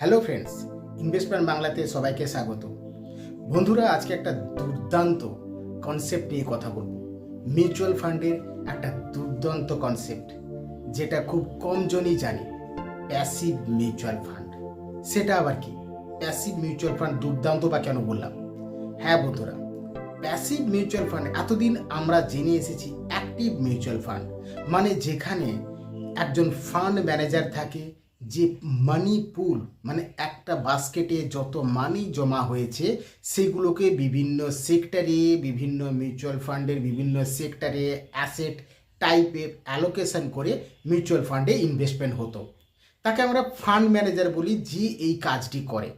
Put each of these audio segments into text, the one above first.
Hello friends, investment বাংলাতে সবাইকে স্বাগত। বন্ধুরা, আজকে একটা দুর্দান্ত কনসেপ্ট নিয়ে কথা বলব। মিউচুয়াল ফান্ডের একটা দুর্দান্ত কনসেপ্ট যেটা খুব কম জনই জানে প্যাসিভ মিউচুয়াল ফান্ড সেটা আবার কি? প্যাসিভ মিউচুয়াল ফান্ড দুর্দান্ত বা কেন বললাম? হ্যাঁ বন্ধুরা প্যাসিভ মিউচুয়াল ফান্ড এতদিন আমরা জেনে এসেছি অ্যাক্টিভ মিউচুয়াল ফান্ড মানে যেখানে একজন ফান্ড ম্যানেজার থাকে যে মানি পুল মানে একটা বাস্কেটে যত মানি জমা হয়েছে, সেগুলোকে বিভিন্ন সেক্টরে বিভিন্ন মিউচুয়াল ফান্ডের বিভিন্ন সেক্টরে অ্যাসেট টাইপের অ্যালোকেশন করে মিউচুয়াল ফান্ডে ইনভেস্টমেন্ট হতো। তাকে আমরা ফান্ড ম্যানেজার বলি, যে এই কাজটি করে।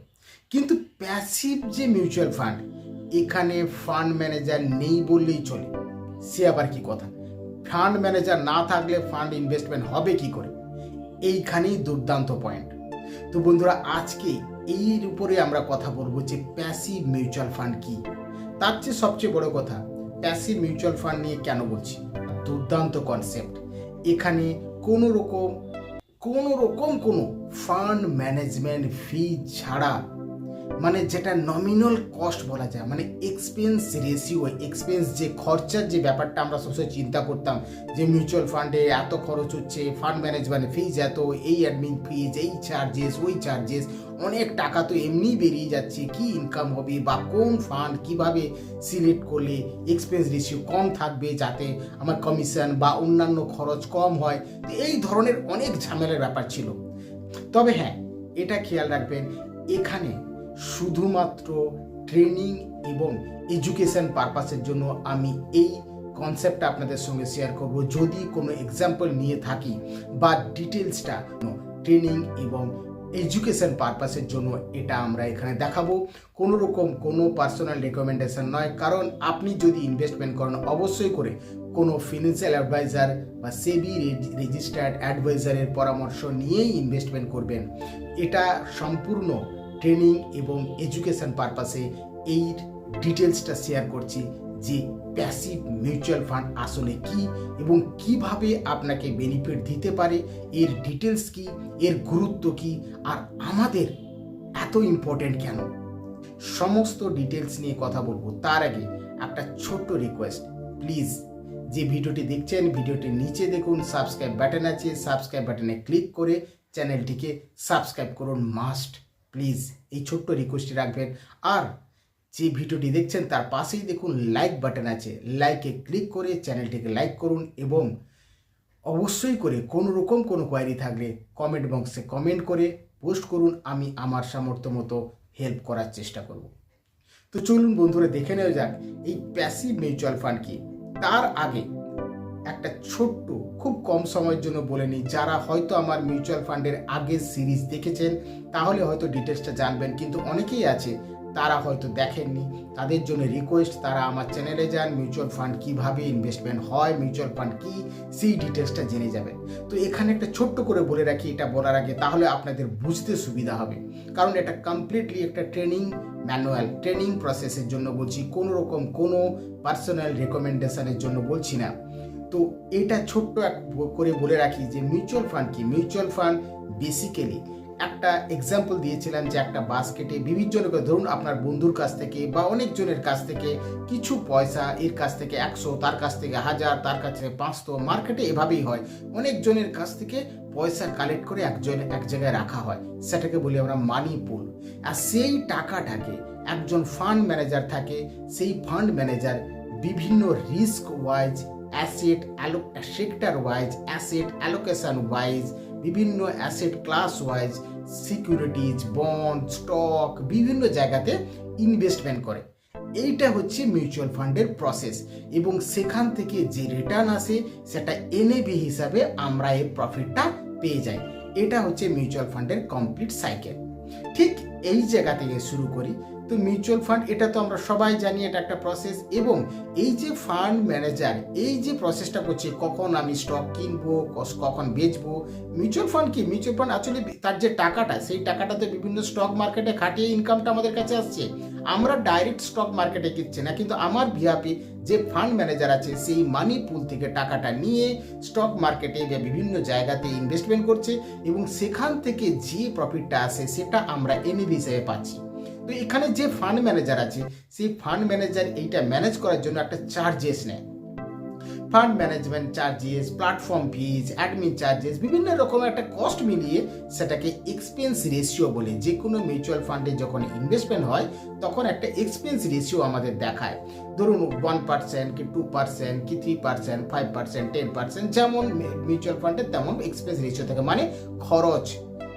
কিন্তু প্যাসিভ যে মিউচুয়াল ফান্ড এখানে ফান্ড ম্যানেজার নেই বললেই চলে। সে আবার কি কথা? ফান্ড ম্যানেজার না থাকলে ফান্ড ইনভেস্টমেন্ট হবে কি করে? এইখানেই দুর্দান্ত পয়েন্ট তো বন্ধুরা, আজকে এর উপরে আমরা কথা বলব যে প্যাসিভ মিউচুয়াল ফান্ড কি? তার চেয়ে সবচেয়ে বড় কথা প্যাসিভ মিউচুয়াল ফান্ড নিয়ে কেন বলছি? দুর্দান্ত কনসেপ্ট এখানে কোনো রকম কোনো রকম কোনো ফান্ড ম্যানেজমেন্ট ফি ছাড়া মানে যেটা নমিনাল কস্ট বলা যায় মানে এক্সপেন্স রেশিও এক্সপেন্স যে খরচার যে ব্যাপারটা আমরা সবসময় চিন্তা করতাম, যে মিউচুয়াল ফান্ডে এত খরচ হচ্ছে ফান্ড ম্যানেজমেন্ট ফিজ এত, এই অ্যাডমিন ফিজ এই চার্জেস ওই চার্জেস অনেক টাকা তো এমনি বেরিয়ে যাচ্ছে, কি ইনকাম হবে বা কোন ফান্ড কীভাবে সিলেক্ট করলে এক্সপেন্স রেশিও কম থাকবে যাতে আমার কমিশন বা অন্যান্য খরচ কম হয়, তো এই ধরনের অনেক ঝামেলার ব্যাপার ছিল। তবে হ্যাঁ এটা খেয়াল রাখবেন, এখানে শুধুমাত্র ট্রেনিং এবং এডুকেশন পারপাসের জন্য আমি এই কনসেপ্টটা আপনাদের সঙ্গে শেয়ার করব। যদি কোনো এক্সাম্পল নিয়ে থাকি বা ডিটেলসটা ট্রেনিং এবং এডুকেশন পারপাসের জন্য এটা আমরা এখানে দেখাবো। কোনো রকম কোনো পার্সোনাল রেকমেন্ডেশন নয়। কারণ আপনি যদি ইনভেস্টমেন্ট করেন, অবশ্যই করে কোনো ফিনান্সিয়াল অ্যাডভাইজার বা সেবি রেজিস্টার্ড অ্যাডভাইজারের পরামর্শ নিয়েই ইনভেস্টমেন্ট করবেন। এটা সম্পূর্ণ ট্রেনিং এবং এডুকেশন পারপাসে এই ডিটেলসটা শেয়ার করছি যে প্যাসিভ মিউচুয়াল ফান্ড আসলে কি এবং কীভাবে আপনাকে বেনিফিট দিতে পারে, এর ডিটেলস কি, এর গুরুত্ব কি, আর আমাদের এত ইম্পর্টেন্ট কেন? সমস্ত ডিটেলস নিয়ে কথা বলব। তার আগে একটা ছোট্ট রিকোয়েস্ট, প্লিজ যে ভিডিওটি দেখছেন ভিডিওটির নিচে দেখুন, সাবস্ক্রাইব বাটন আছে, সাবস্ক্রাইব বাটনে ক্লিক করে চ্যানেলটিকে সাবস্ক্রাইব করুন, মাস্ট। প্লিজ এই ছোট্ট রিকোয়েস্টটি রাখবেন। আর যে ভিডিওটি দেখছেন, তার পাশেই দেখুন লাইক বাটন আছে। লাইকে ক্লিক করে চ্যানেলটিকে লাইক করুন এবং অবশ্যই করে কোনো রকম কোনো কোয়ারি থাকলে কমেন্ট বক্সে কমেন্ট করে পোস্ট করুন। আমি আমার সামর্থ্য মতো হেল্প করার চেষ্টা করব। তো চলুন বন্ধুরা, দেখে নেওয়া যাক এই প্যাসিভ মিউচুয়াল ফান্ড কি? তার আগে একটা ছোট্ট, খুব কম সময়ের জন্য বলে নিই, যারা হয়তো আমার মিউচুয়াল ফান্ডের আগের সিরিজ দেখেছেন, তাহলে হয়তো ডিটেলসটা জানবেন। কিন্তু অনেকেই আছে, তারা হয়তো দেখেননি। তাদের জন্য রিকোয়েস্ট তারা আমার চ্যানেলে যান মিউচুয়াল ফান্ড কীভাবে ইনভেস্টমেন্ট হয় মিউচুয়াল ফান্ড কি, সেই ডিটেলসটা জেনে যাবেন। তো এখানে একটা ছোট্ট করে বলে রাখি, এটা বলার আগে, তাহলে আপনাদের বুঝতে সুবিধা হবে। কারণ এটা কমপ্লিটলি একটা ট্রেনিং ম্যানুয়াল ট্রেনিং প্রসেসের জন্য বলছি, কোনো রকম কোনো পার্সোনাল রেকমেন্ডেশনের জন্য বলছি না। তো এটা ছোট্ট এক করে বলে রাখি যে মিউচুয়াল ফান্ড কি? মিউচুয়াল ফান্ড বেসিক্যালি একটা এক্সাম্পল দিয়েছিলাম যে একটা বাস্কেটে বিভিন্ন ধরুন আপনার বন্ধুর কাছ থেকে বা অনেকজনের কাছ থেকে কিছু পয়সা এর কাছ থেকে একশো, তার কাছ থেকে হাজার, তার কাছ থেকে পাঁচশো মার্কেটে এভাবেই হয়। অনেকজনের কাছ থেকে পয়সা কালেক্ট করে একজন, এক জায়গায় রাখা হয়। সেটাকে বলি আমরা মানি পুল আর সেই টাকাটাকে একজন ফান্ড ম্যানেজার থাকে, সেই ফান্ড ম্যানেজার বিভিন্ন risk wise asset allo sector wise asset allocation wise বিভিন্ন asset class wise securities bond stock বিভিন্ন জায়গাতে ইনভেস্টমেন্ট করে। এইটা হচ্ছে মিউচুয়াল ফান্ডের প্রসেস এবং সেখান থেকে যে রিটার্ন আসে, সেটা এনএবি হিসাবে আমরা এই প্রফিটটা পেয়ে যাই। এটা হচ্ছে মিউচুয়াল ফান্ডের কমপ্লিট সাইকেল ঠিক এই জায়গা থেকে শুরু করি। তো মিউচুয়াল ফান্ড এটা তো আমরা সবাই জানি, এটা একটা প্রসেস এবং এই যে ফান্ড ম্যানেজার এই যে প্রসেসটা করছে, কখন আমি স্টক কিনবো কখন বেচবো মিউচুয়াল ফান্ড কি? মিউচুয়াল ফান্ড আসলে তার যে টাকাটা, সেই টাকাটা তো বিভিন্ন স্টক মার্কেটে খাটিয়ে ইনকামটা আমাদের কাছে আসছে। আমরা ডাইরেক্ট স্টক মার্কেটে কিনছি না, কিন্তু আমার ভিআপি যে ফান্ড ম্যানেজার আছে, সেই মানি পুল থেকে টাকাটা নিয়ে স্টক মার্কেটে বা বিভিন্ন জায়গাতে ইনভেস্টমেন্ট করছে এবং সেখান থেকে যে প্রফিটটা আসে, সেটা আমরা এনএবি হিসেবে পাচ্ছি। তো এখানে যে ফান্ড ম্যানেজার আছে, সেই ফান্ড ম্যানেজার এইটা ম্যানেজ করার জন্য একটা চার্জেস নেয়। Fund management charges platform fees admin charges বিভিন্ন রকমের একটা কস্ট মিলিয়ে সেটাকে এক্সপেন্স রেশিও বলে। যে কোনো মিউচুয়াল ফান্ডে যখন ইনভেস্টমেন্ট হয়, তখন একটা এক্সপেন্স রেশিও আমাদের দেখায়। ধরুন ওয়ান পার্সেন্ট কি টু পার্সেন্ট কি three percent five percent ten percent যেমন মিউচুয়াল ফান্ডে তেমন এক্সপেন্স রেশিও থাকে। মানে খরচ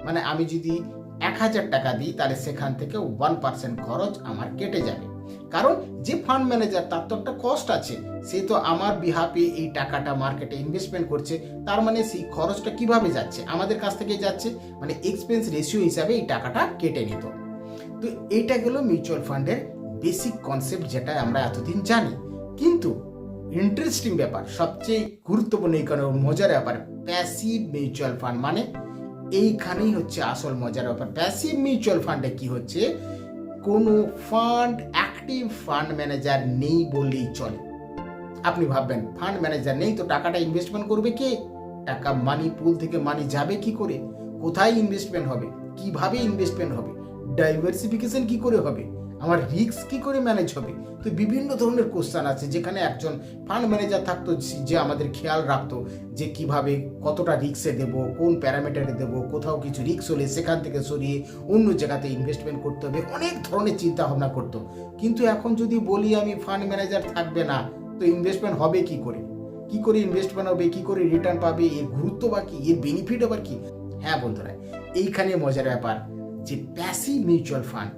মানে আমি যদি এক হাজার টাকা দিই, তাহলে সেখান থেকে ওয়ান পার্সেন্ট খরচ আমার কেটে যাবে। কারণ যে ফান্ড ম্যানেজার তার তো একটা কস্ট আছে। সে তো আমার বিহাপে এই টাকাটা মার্কেটে ইনভেস্টমেন্ট করছে। তার মানে সেই খরচটা কীভাবে যাচ্ছে? আমাদের কাছ থেকে যাচ্ছে। মানে এক্সপেন্স রেশিও হিসাবে এই টাকাটা কেটে নিত। তো এইটা গেল মিউচুয়াল ফান্ডের বেসিক কনসেপ্ট যেটা আমরা এতদিন জানি। কিন্তু ইন্টারেস্টিং ব্যাপার, সবচেয়ে গুরুত্বপূর্ণ এই কারণে, মজার ব্যাপার প্যাসিভ মিউচুয়াল ফান্ড মানে এইখানেই হচ্ছে আসল মজার ব্যাপার। প্যাসিভ মিউচুয়াল ফান্ডে কি হচ্ছে? কোনো ফান্ড অ্যাক্টিভ ফান্ড ম্যানেজার নেই বললেই চলে। আপনি ভাববেন ফান্ড ম্যানেজার নেই তো টাকাটা ইনভেস্টমেন্ট করবে কে? টাকা মানি পুল থেকে মানি যাবে কি করে? কোথায় ইনভেস্টমেন্ট হবে? কীভাবে ইনভেস্টমেন্ট হবে? ডাইভার্সিফিকেশন কি করে হবে? আমার রিস্ক কি করে ম্যানেজ হবে? তো বিভিন্ন ধরনের কোশ্চান আছে, যেখানে একজন ফান্ড ম্যানেজার থাকতো, যে আমাদের খেয়াল রাখতো যে কীভাবে কতটা রিক্সে দেব, কোন প্যারামিটারে দেব, কোথাও কিছু রিক্স হলে সেখান থেকে সরিয়ে অন্য জায়গাতে ইনভেস্টমেন্ট করতে হবে, অনেক ধরনের চিন্তা ভাবনা করতো। কিন্তু এখন যদি বলি আমি ফান্ড ম্যানেজার থাকবে না, তো ইনভেস্টমেন্ট হবে কি করে? কি করে ইনভেস্টমেন্ট হবে, কি করে রিটার্ন পাবে, এর গুরুত্ব বা কি, এর বেনিফিট আবার কি? হ্যাঁ বন্ধুরা, এইখানে মজার ব্যাপার যে প্যাসিভ মিউচুয়াল ফান্ড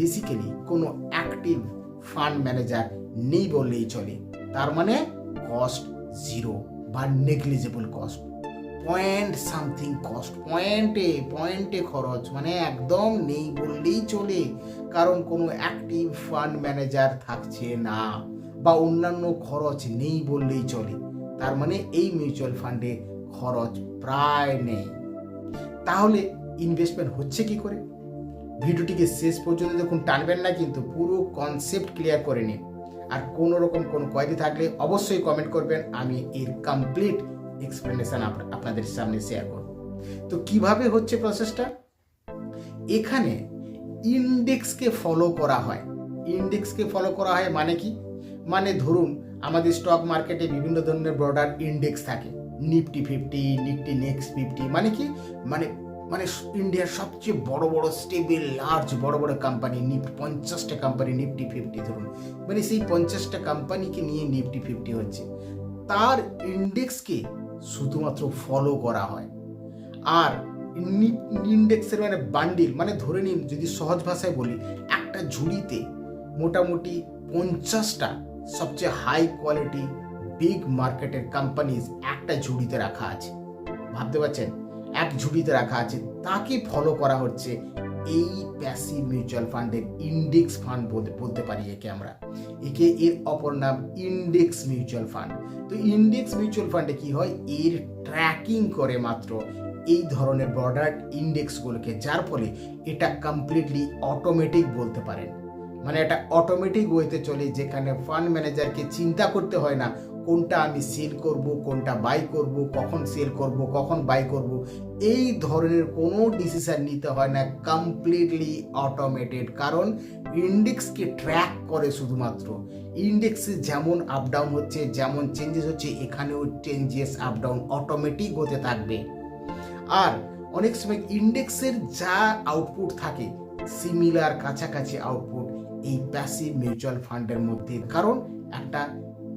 বেসিক্যালি কোনো অ্যাক্টিভ ফান্ড ম্যানেজার নেই বললেই চলে। তার মানে কস্ট জিরো বা negligible cost point something cost পয়েন্টে পয়েন্টে খরচ মানে একদম নেই বললেই চলে। কারণ কোনো অ্যাক্টিভ ফান্ড ম্যানেজার থাকছে না বা অন্যান্য খরচ নেই বললেই চলে। তার মানে এই মিউচুয়াল ফান্ডে খরচ প্রায় নেই। তাহলে ইনভেস্টমেন্ট হচ্ছে কি করে? ভিডিওটিকে শেষ পর্যন্ত দেখুন, টানবেন না কিন্তু পুরো কনসেপ্ট ক্লিয়ার করে নিন। আর কোনো রকম কোনো কোয়ারি থাকলে অবশ্যই কমেন্ট করবেন, আমি এর কমপ্লিট এক্সপ্লেনেশন আপনাদের সামনে শেয়ার করব। তো কীভাবে হচ্ছে প্রসেসটা এখানে ইন্ডেক্সকে ফলো করা হয়। ইন্ডেক্সকে ফলো করা হয় মানে কি? মানে ধরুন, আমাদের স্টক মার্কেটে বিভিন্ন ধরনের ব্রডার ইন্ডেক্স থাকে। Nifty fifty Nifty next fifty মানে কি? মানে মানে ইন্ডিয়ার সবচেয়ে বড় বড় স্টেবল লার্জ বড় বড় কোম্পানি নিফটি পঞ্চাশটা কোম্পানি নিফটি ফিফটি ধরুন। মানে সেই পঞ্চাশটা কোম্পানিকে নিয়ে নিফটি ফিফটি হচ্ছে। তার ইন্ডেক্সকে শুধুমাত্র ফলো করা হয়। আর ইন্ডেক্সের মানে বান্ডিল মানে ধরে নিন যদি সহজ ভাষায় বলি, একটা ঝুড়িতে মোটামুটি পঞ্চাশটা সবচেয়ে হাই কোয়ালিটি বিগ মার্কেটের কোম্পানিজ একটা ঝুড়িতে রাখা আছে। ভাবতে পারছেন? এক ঝুড়িতে রাখা আছে। তাকে ফলো করা হচ্ছে এই প্যাসিভ মিউচুয়াল ফান্ডের ইন্ডেক্স ফান্ড বলতে পারি একে আমরা। একে এর অপর নাম ইন্ডেক্স মিউচুয়াল ফান্ড তো ইন্ডেক্স মিউচুয়াল ফান্ডে কি হয়? এর ট্র্যাকিং করে মাত্র এই ধরনের ব্রডার ইন্ডেক্সগুলোকে যার ফলে এটা কমপ্লিটলি অটোমেটিক বলতে পারেন। মানে এটা অটোমেটিক ওয়েতে চলে, যেখানে ফান্ড ম্যানেজারকে চিন্তা করতে হয় না কোনটা আমি সেল করব, কোনটা বাই করব, কখন সেল করব, কখন বাই করব, এই ধরনের কোনো ডিসিশন নিতে হয় না কমপ্লিটলি অটোমেটেড কারণ ইন্ডেক্সকে ট্র্যাক করে শুধুমাত্র। ইন্ডেক্সে যেমন আপ ডাউন হচ্ছে, যেমন চেঞ্জেস হচ্ছে, এখানেও চেঞ্জেস আপ ডাউন অটোমেটিক হতে থাকবে। আর অনেক সময় ইন্ডেক্সের যা আউটপুট থাকে সিমিলার কাছাকাছি আউটপুট এই প্যাসিভ মিউচুয়াল ফান্ডের মধ্যে। কারণ একটা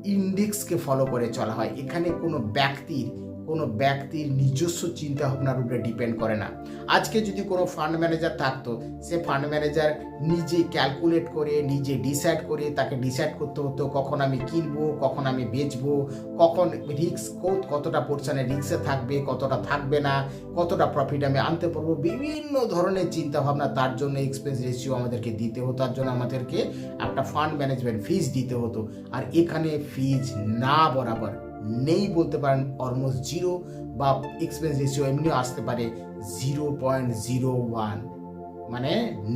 ইন্ডেক্সকে ফলো করে চলা হয়। এখানে কোনো ব্যক্তির কোনো ব্যক্তির নিজস্ব চিন্তা ভাবনার উপরে ডিপেন্ড করে না। আজকে যদি কোনো ফান্ড ম্যানেজার থাকতো, সে ফান্ড ম্যানেজার নিজে ক্যালকুলেট করে, নিজে ডিসাইড করে, তাকে ডিসাইড করতে হতো, কখন আমি কিনবো, কখন আমি বেচবো, কখন রিক্স কতটা পোর্শনে রিক্সে থাকবে, কতটা থাকবে না, কতটা প্রফিট আমি আনতে পারব, বিভিন্ন ধরনের চিন্তা ভাবনা তার জন্য এক্সপেন্স রেশিও আমাদেরকে দিতে হতো, তার জন্য আমাদেরকে একটা ফান্ড ম্যানেজমেন্ট ফিজ দিতে হতো। আর এখানে ফিজ না বরাবর নেই বলতে পারেন অলমোস্ট জিরো বা এক্সপেন্স রেশিও এমনিও আসতে পারে জিরো পয়েন্ট জিরো ওয়ান মানে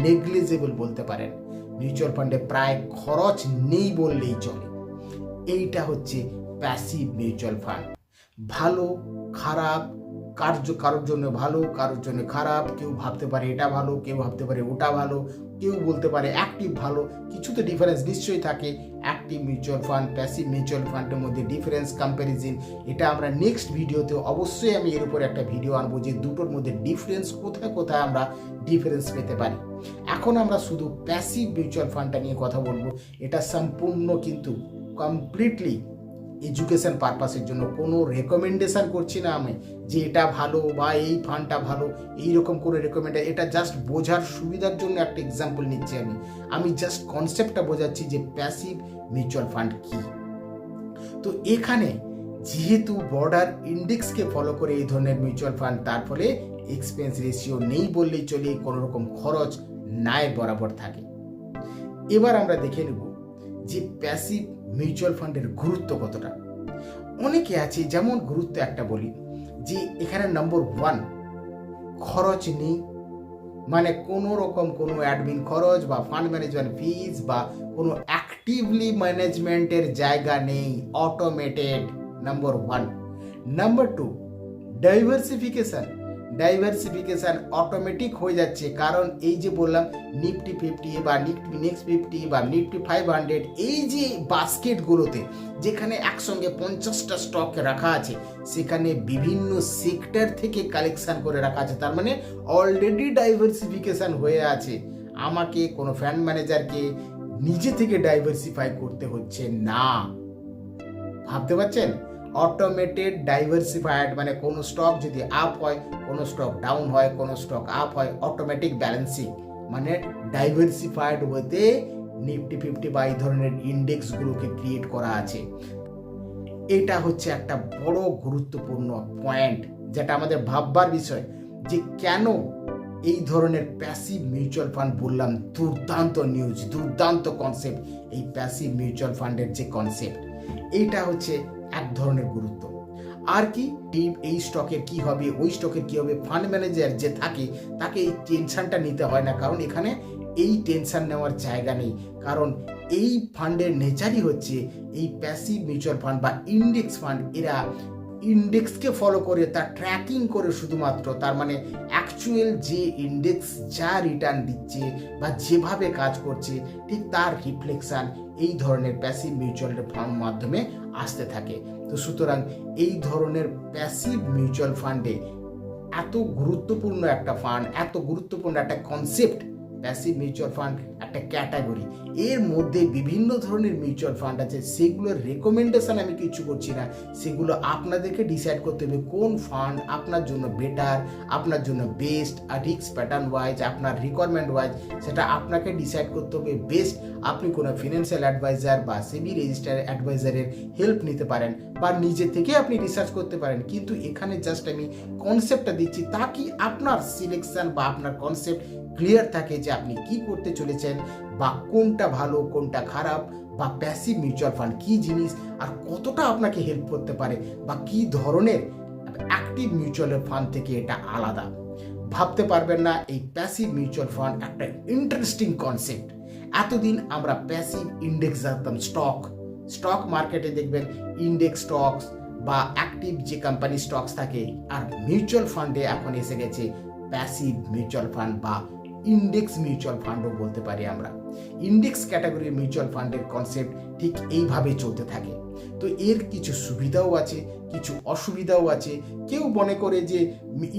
নেগলিজেবল বলতে পারেন। মিউচুয়াল ফান্ডে প্রায় খরচ নেই বললেই চলে। এইটা হচ্ছে প্যাসিভ মিউচুয়াল ফান্ড ভালো, খারাপ, কার্য, কারোর জন্য ভালো, কারোর জন্য খারাপ, কেউ ভাবতে পারে এটা ভালো, কেউ ভাবতে পারে ওটা ভালো কেউ বলতে পারে অ্যাক্টিভ ভালো কিছু তো ডিফারেন্স নিশ্চয়ই থাকে। Active mutual fund passive mutual ফান্ডের মধ্যে ডিফারেন্স কম্প্যারিজন এটা আমরা নেক্সট ভিডিওতে অবশ্যই আমি এর উপর একটা ভিডিও আনব যে দুটোর মধ্যে ডিফারেন্স কোথায় কোথায় আমরা ডিফারেন্স পেতে পারি। এখন আমরা শুধু প্যাসিভ মিউচুয়াল ফান্ডটা নিয়ে কথা বলব। এটা সম্পূর্ণ কিন্তু কমপ্লিটলি এডুকেশন পারপাসের জন্য কোনো রেকমেন্ডেশান করছি না আমি যে এটা ভালো বা এই ফান্ডটা ভালো, এই রকম করে রেকমেন্ড এটা জাস্ট বোঝার সুবিধার জন্য একটা এক্সাম্পল নিচ্ছি আমি। আমি জাস্ট কনসেপ্টটা বোঝাচ্ছি যে প্যাসিভ মিউচুয়াল ফান্ড কি। তো এখানে যেহেতু বর্ডার ইন্ডেক্সকে ফলো করে এই ধরনের মিউচুয়াল ফান্ড তার ফলে এক্সপেন্স রেশিও নেই বললেই চলে, কোনো রকম খরচ নাই বরাবর থাকে। এবার আমরা দেখে নেব যে প্যাসিভ মিউচুয়াল ফান্ডের গুরুত্ব কতটা? অনেকে আছে, যেমন গুরুত্ব একটা বলি, যে এখানে নম্বর ওয়ান খরচ নেই। মানে কোনো রকম কোনো অ্যাডমিন খরচ বা ফান্ড ম্যানেজমেন্ট ফিজ বা কোনো অ্যাক্টিভলি ম্যানেজমেন্টের জায়গা নেই automated number one number two diversification diversification automatic হয়ে যাচ্ছে। কারণ এই যে বললাম নিফটি ফিফটি বা নিফটি নেক্সট ফিফটি বা নিফটি ফাইভ হান্ড্রেড এই যে বাস্কেটগুলোতে যেখানে একসঙ্গে পঞ্চাশটা স্টক রাখা আছে, সেখানে বিভিন্ন সেক্টর থেকে কালেকশান করে রাখা আছে। তার মানে অলরেডি ডাইভার্সিফিকেশান হয়ে আছে। আমাকে কোনো ফ্যান্ড ম্যানেজারকে নিজে থেকে ডাইভার্সিফাই করতে হচ্ছে না। ভাবতে পারছেন? অটোমেটেড ডাইভার্সিফাইড মানে কোনো স্টক যদি আপ হয়, কোনো স্টক ডাউন হয়, কোনো স্টক আপ হয় অটোমেটিক ব্যালেন্সিং মানে ডাইভার্সিফাইড হতে নিফটি ফিফটি বা এই ধরনের ইন্ডেক্সগুলোকে ক্রিয়েট করা আছে। এটা হচ্ছে একটা বড় গুরুত্বপূর্ণ পয়েন্ট যেটা আমাদের ভাববার বিষয় যে কেন এই ধরনের প্যাসিভ মিউচুয়াল ফান্ড বললাম, দুর্দান্ত নিউজ দুর্দান্ত কনসেপ্ট এই প্যাসিভ মিউচুয়াল ফান্ডের যে কনসেপ্ট এইটা হচ্ছে এক ধরনের গুরুত্ব। আর কি? এই স্টকের কি হবে, ওই স্টকের কি হবে ফান্ড ম্যানেজার যে থাকে, তাকে এই টেনশনটা নিতে হয় না। কারণ এখানে এই টেনশন নেওয়ার জায়গা নেই। কারণ এই ফান্ডের নেচারই হচ্ছে এই প্যাসিভ মিউচুয়াল ফান্ড বা ইন্ডেক্স ফান্ড এরা ইন্ডেক্সকে ফলো করে তার ট্র্যাকিং করে শুধুমাত্র। তার মানে অ্যাকচুয়াল যে ইন্ডেক্স যা রিটার্ন দিচ্ছে বা যেভাবে কাজ করছে, ঠিক তার রিফ্লেকশন এই ধরনের প্যাসিভ মিউচুয়াল ফান্ড মাধ্যমে আসতে থাকে। তো সুতরাং এই ধরনের প্যাসিভ মিউচুয়াল ফান্ডে এত গুরুত্বপূর্ণ একটা ফান্ড এত গুরুত্বপূর্ণ একটা কনসেপ্ট প্যাসিভ মিউচুয়াল ফান্ড একটা ক্যাটাগরি এর মধ্যে বিভিন্ন ধরনের মিউচুয়াল ফান্ড আছে, সেগুলোর রেকমেন্ডেশন আমি কিছু করছি না। সেগুলো আপনাদেরকে ডিসাইড করতে হবে, কোন ফান্ড আপনার জন্য বেটার আপনার জন্য বেস্ট আর রিক্স প্যাটার্ন ওয়াইজ আপনার রিকোয়ারমেন্ট ওয়াইজ সেটা আপনাকে ডিসাইড করতে হবে। বেস্ট আপনি কোনো ফিনান্সিয়াল অ্যাডভাইজার বা সেবি রেজিস্টার অ্যাডভাইজারের হেল্প নিতে পারেন, বা নিজে থেকে আপনি রিসার্চ করতে পারেন। কিন্তু এখানে জাস্ট আমি কনসেপ্টটা দিচ্ছি, তা কি আপনার সিলেকশন বা আপনার কনসেপ্ট ক্লিয়ার থাকে যে আপনি কি করতে চলেছেন? বা কোনটা ভালো, কোনটা খারাপ বা প্যাসিভ মিউচুয়াল ফান্ড কি জিনিস আর কতটা আপনাকে হেল্প করতে পারে বা কি ধরনের অ্যাক্টিভ মিউচুয়াল ফান্ড থেকে এটা আলাদা। ভাবতে পারবেন না, এই প্যাসিভ মিউচুয়াল ফান্ড একটা ইন্টারেস্টিং কনসেপ্ট এতদিন আমরা প্যাসিভ ইন্ডেক্স জানতাম স্টক স্টক মার্কেটে দেখবেন ইন্ডেক্স স্টকস বা অ্যাক্টিভ যে কোম্পানি স্টকস থাকে, আর মিউচুয়াল ফান্ডে এখন এসে গেছে প্যাসিভ মিউচুয়াল ফান্ড বা ইন্ডেক্স মিউচুয়াল ফান্ডও বলতে পারি আমরা। ইন্ডেক্স ক্যাটাগরির মিউচুয়াল ফান্ডের কনসেপ্ট ঠিক এইভাবে চলতে থাকে। তো এর কিছু সুবিধাও আছে, কিছু অসুবিধাও আছে। কেউ মনে করে যে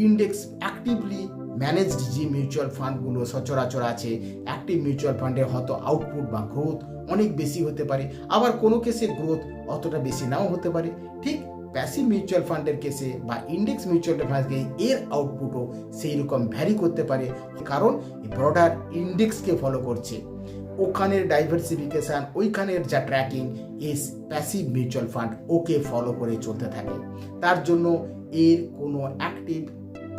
ইন্ডেক্স অ্যাক্টিভলি ম্যানেজড যে মিউচুয়াল ফান্ডগুলো সচরাচর আছে অ্যাক্টিভ মিউচুয়াল ফান্ডের হয়তো আউটপুট বা গ্রোথ অনেক বেশি হতে পারে। আবার কোনো কেসে গ্রোথ অতটা বেশি নাও হতে পারে। ঠিক প্যাসিভ মিউচুয়াল ফান্ডের কেসে বা ইন্ডেক্স মিউচুয়াল ফান্ডকে এর আউটপুটও সেই রকম ভ্যারি করতে পারে কারণ ব্রডার ইন্ডেক্সকে ফলো করছে। ওখানের ডাইভার্সিফিকেশান ওইখানের যা ট্র্যাকিং এস প্যাসিভ মিউচুয়াল ফান্ড ওকে ফলো করে চলতে থাকে। তার জন্য এর কোনো অ্যাক্টিভ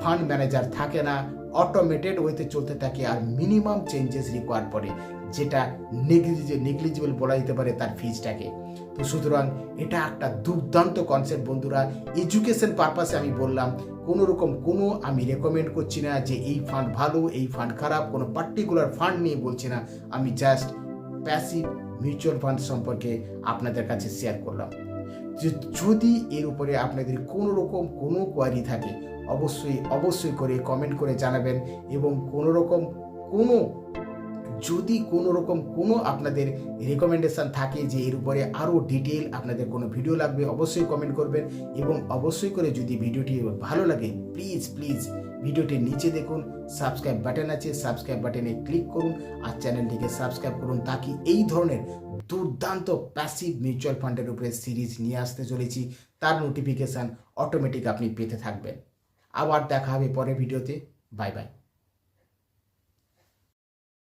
ফান্ড ম্যানেজার থাকে না অটোমেটেড ওয়েতে চলতে থাকে আর মিনিমাম চেঞ্জেস রিকোয়ার পড়ে। যেটা নেগলিজে নেগলিজিবল বলা যেতে পারে তার ফিজটাকে। তো সুতরাং এটা একটা দুর্দান্ত কনসেপ্ট বন্ধুরা। এডুকেশন পারপাসে আমি বললাম, কোনো রকম কোনো আমি রেকমেন্ড করছি না যে এই ফান্ড ভালো, এই ফান্ড খারাপ, কোনো পার্টিকুলার ফান্ড নিয়ে বলছি না। আমি জাস্ট প্যাসিভ মিউচুয়াল ফান্ড সম্পর্কে আপনাদের কাছে শেয়ার করলাম। যে যদি এর উপরে আপনাদের কোনো রকম কোনো কোয়ারি থাকে, অবশ্যই অবশ্যই করে কমেন্ট করে জানাবেন এবং কোনো রকম কোনো যদি কোনো রকম কোনো আপনাদের রেকমেন্ডেশন থাকে যে এর উপরে আরও ডিটেল আপনাদের কোনো ভিডিও লাগবে, অবশ্যই কমেন্ট করবেন এবং অবশ্যই করে যদি ভিডিওটি ভালো লাগে প্লিজ প্লিজ ভিডিওটির নিচে দেখুন সাবস্ক্রাইব বাটন আছে সাবস্ক্রাইব বাটনে ক্লিক করুন আর চ্যানেলটিকে সাবস্ক্রাইব করুন তাকে এই ধরনের দুর্দান্ত প্যাসিভ মিউচুয়াল ফান্ডের উপরে সিরিজ নিয়ে আসতে চলেছি। তার নোটিফিকেশান অটোমেটিক আপনি পেতে থাকবেন। আবার দেখা হবে পরের ভিডিওতে বাই বাই